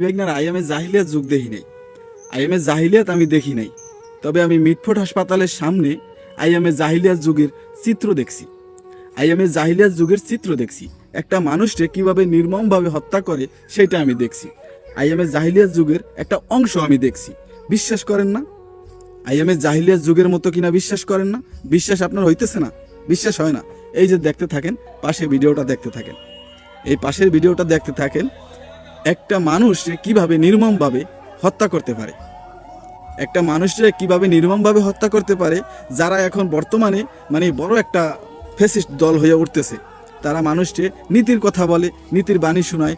বিবেকনার IMA জাহিলিয়াত যুগ দেখি নাই। আইএমএ জাহিলিয়াত আমি দেখি নাই। তবে আমি মিটফোর্ড হাসপাতালের সামনে আইএমএ জাহিলিয়াত যুগের চিত্র দেখছি। আইএমএ জাহিলিয়াত যুগের চিত্র দেখছি। একটা মানুষকে কীভাবে নির্মমভাবে হত্যা করে সেটা আমি দেখছি। আইএমএ জাহিলিয়াত যুগের একটা অংশ আমি দেখছি। বিশ্বাস করেন না? আইএমএ জাহিলিয়াত যুগের মতো কিনা বিশ্বাস করেন না? বিশ্বাস আপনার হইতেছে না? বিশ্বাস হয় না। এই যে দেখতে থাকেন পাশে ভিডিওটা দেখতে থাকেন। এই পাশের ভিডিওটা দেখতে থাকেন একটা মানুষ কীভাবে নির্মমভাবে হত্যা করতে পারে। একটা মানুষরা কীভাবে নির্মমভাবে হত্যা করতে পারে, যারা এখন বর্তমানে মানে বড় একটা ফেসিস্ট দল হয়ে উঠতেছে, তারা মানুষকে নীতির কথা বলে, নীতির বাণী শোনায়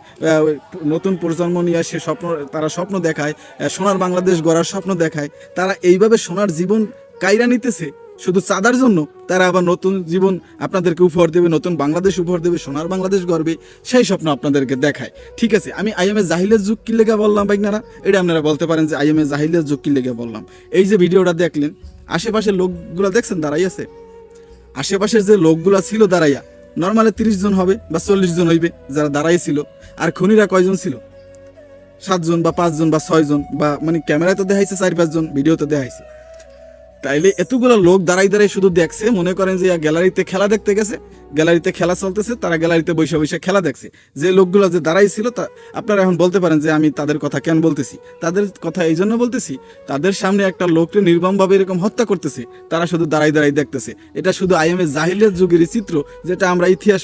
নতুন প্রজন্ম নিয়ে সে স্বপ্ন, তারা স্বপ্ন দেখায় সোনার বাংলাদেশ গড়ার স্বপ্ন দেখায়, তারা এইভাবে সোনার জীবন কায়রা নিতেছে শুধু চাঁদার জন্য, তারা আবার নতুন জীবন আপনাদেরকে উপহার দেবে, নতুন বাংলাদেশ উপহার দেবে, সোনার বাংলাদেশ গড়বে, সেই স্বপ্ন আপনাদেরকে দেখায়। ঠিক আছে, আমি আইএমএ জাহিলের যুগ কি লেগে বললাম বাইকনারা এটা আপনারা বলতে পারেন যে আইএমএ জাহিলের যুগ কি লেগে বললাম। এই যে ভিডিওটা দেখলেন, আশেপাশের লোকগুলো দেখছেন, দাঁড়াই আছে? আশেপাশের যে লোকগুলা ছিল, দাঁড়াইয়া নর্মালি তিরিশ জন হবে বা চল্লিশ জন হইবে, যারা দাঁড়াই ছিল, আর খুনিরা কয়জন ছিল? সাতজন বা পাঁচজন বা ছয়জন, বা মানে ক্যামেরায় তো দেখাইছে, চার পাঁচজন ভিডিওতে দেখাইছে। তাইলে এতগুলো লোক দাঁড়াই দাঁড়াই শুধু দেখছে, মনে করেন যে গ্যালারিতে খেলা দেখতে গেছে, গ্যালারিতে খেলা চলতেছে, তারা গ্যালারিতে বসে বসে খেলা দেখছে। যে লোকগুলো যে দাঁড়াই ছিল তা আপনারা এখন বলতে পারেন যে আমি তাদের কথা কেন বলতেছি? তাদের কথা এই জন্য বলতেছি, তাদের সামনে একটা লোককে নির্মমভাবে এরকম হত্যা করতেছে, তারা শুধু দাঁড়াই দাঁড়াই দেখতেছে। এটা শুধু আইএমএ জাহিলিয়াত যুগেরই চিত্র, যেটা আমরা ইতিহাস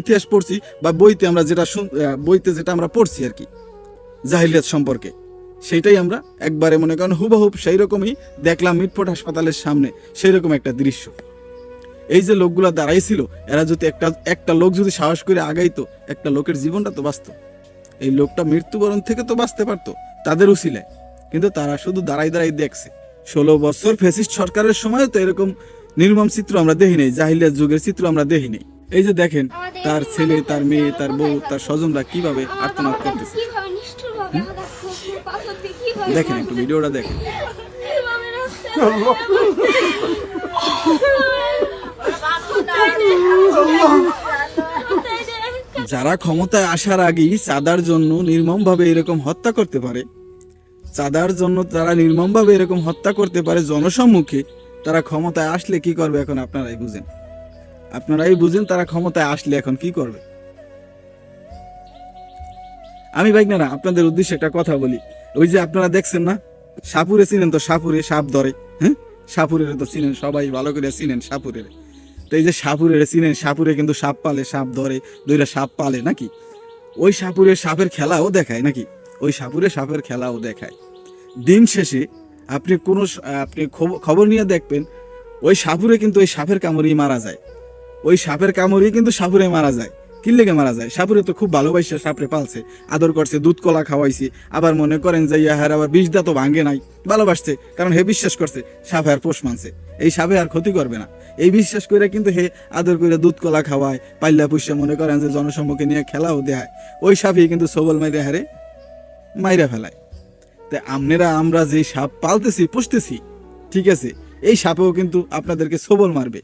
ইতিহাস পড়ছি, বা বইতে আমরা যেটা বইতে যেটা আমরা পড়ছি আর কি, জাহিলিয়াত সম্পর্কে। সেইটাই আমরা একবারে মনে করেন হুবহুব সেই রকমই দেখলাম মিটফোর্ট হাসপাতালের সামনে সেই রকম একটা দৃশ্য। এই যে লোকগুলা দাঁড়াইছিল এরা যদি একটা একটা লোক যদি সাহস করে আগাইতো একটা লোকের জীবনটা তো বাঁচত। এই লোকটা মৃত্যুবরণ থেকে তো বাঁচতে পারতো তাদের উসিলায়। কিন্তু তারা শুধু দাঁড়াই দাঁড়াই দেখছে। ষোলো বছর ফেসিস্ট সরকারের সময় তো এরকম নির্মম চিত্র আমরা দেখি নাই জাহিলিয়াত যুগের চিত্র আমরা দেখি নাই। এই যে দেখেন তার ছেলে তার মেয়ে তার বউ তার স্বজনরা কীভাবে আর্তনাদ করতেছে কীভাবে নিষ্ঠুরভাবে আঘাত করছে, পাথর দিয়ে কীভাবে দেখেন একটু ভিডিওটা দেখেন। যারা ক্ষমতায় আসার আগেই চাঁদার জন্য নির্মমভাবে এরকম হত্যা করতে পারে, চাঁদার জন্য তারা নির্মমভাবে এরকম হত্যা করতে পারে জনসম্মুখে, তারা ক্ষমতায় আসলে কি করবে এখন আপনারাই বুঝেন। আপনারাই বুঝেন তারা ক্ষমতায় আসলে এখন কি করবে। আমি বাইকনারা আপনাদের উদ্দেশ্যে একটা কথা বলি। ওই যে আপনারা দেখছেন না? সাপুরে চিনেন তো সাপুরে সাপ ধরে হ্যাঁ? সাপুরের তো চিনেন, সবাই ভালো করে চিনেন সাপুরের। তো এই যে সাপুরের চিনেন, সাপুরে কিন্তু সাপ পালে, সাপ ধরে, দুইটা সাপ পালে নাকি? ওই সাপুরে সাপের খেলাও দেখায় নাকি? ওই সাপুরে সাপের খেলাও দেখায়। দিন শেষে আপনি কোনো আপনি খব- খবর নিয়ে দেখবেন, ওই সাপুরে কিন্তু ওই সাপের কামড়েই মারা যায়। ওই সাপের কামড়েই কিন্তু সাপুরে মারা যায়। কি লেগে মারা যায়। সাপুরে তো খুব ভালোবাসে, সাপরে পালছে। আদর করছে, দুধ কলা খাওয়াইছে। আবার মনে করেন যে ইহার আবার বিষ দা তো ভাঙ্গে নাই। ভালোবাসছে, কারণ হে বিশ্বাস করছে, সাপে আর পোষ মানছে। এই সাপে আর ক্ষতি করবে না। এই বিশ্বাস করে কিন্তু হে আদর করে দুধ কলা খাওয়ায় পাল্লা পুষে মনে করেন যে, জনসম্মুখে নিয়ে খেলাও দেয় ওই সাপই কিন্তু সবল মাইরে হারে মাইরা ফেলায়। তাই আমনেরা, আমরা যে সাপ পালতেছি, পুষতেছি, ঠিক আছে, এই সাপেও কিন্তু আপনাদেরকে সবল মারবে।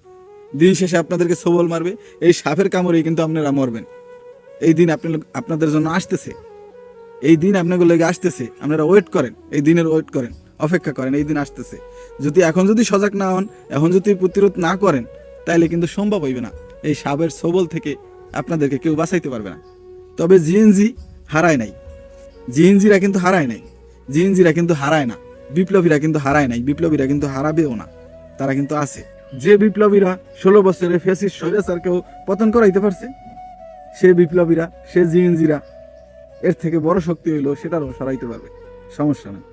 দিন শেষে আপনাদেরকে সবল মারবে। এই সাপের কামড়েই কিন্তু আপনারা মরবেন। এই দিন আপনি আপনাদের জন্য আসতেছে। এই দিন আপনাদের লেগে আসতেছে। আপনারা ওয়েট করেন। এই দিনের ওয়েট করেন। অপেক্ষা করেন। এই দিন আসতেছে। যদি এখন যদি সজাগ না হন, এখন যদি প্রতিরোধ না করেন তাহলে কিন্তু সম্ভব হইবে না। এই সাপের সবল থেকে আপনাদেরকে কেউ বাঁচাইতে পারবে না। তবে জিএনজি হারায় নাই। জিএনজিরা কিন্তু হারায় নাই। জিএনজিরা কিন্তু হারায় না। বিপ্লবীরা কিন্তু হারায় নাই। বিপ্লবীরা কিন্তু হারাবেও না। তারা কিন্তু আছে। যে বিপ্লবীরা ষোলো বছরের ফেসিস স্বৈরাচারকেও পতন করাইতে পারছে, সে বিপ্লবীরা, সে জিএনজিরা, এর থেকে বড় শক্তি হইলেও সেটারও সরাইতে পারবে। সমস্যা নেই।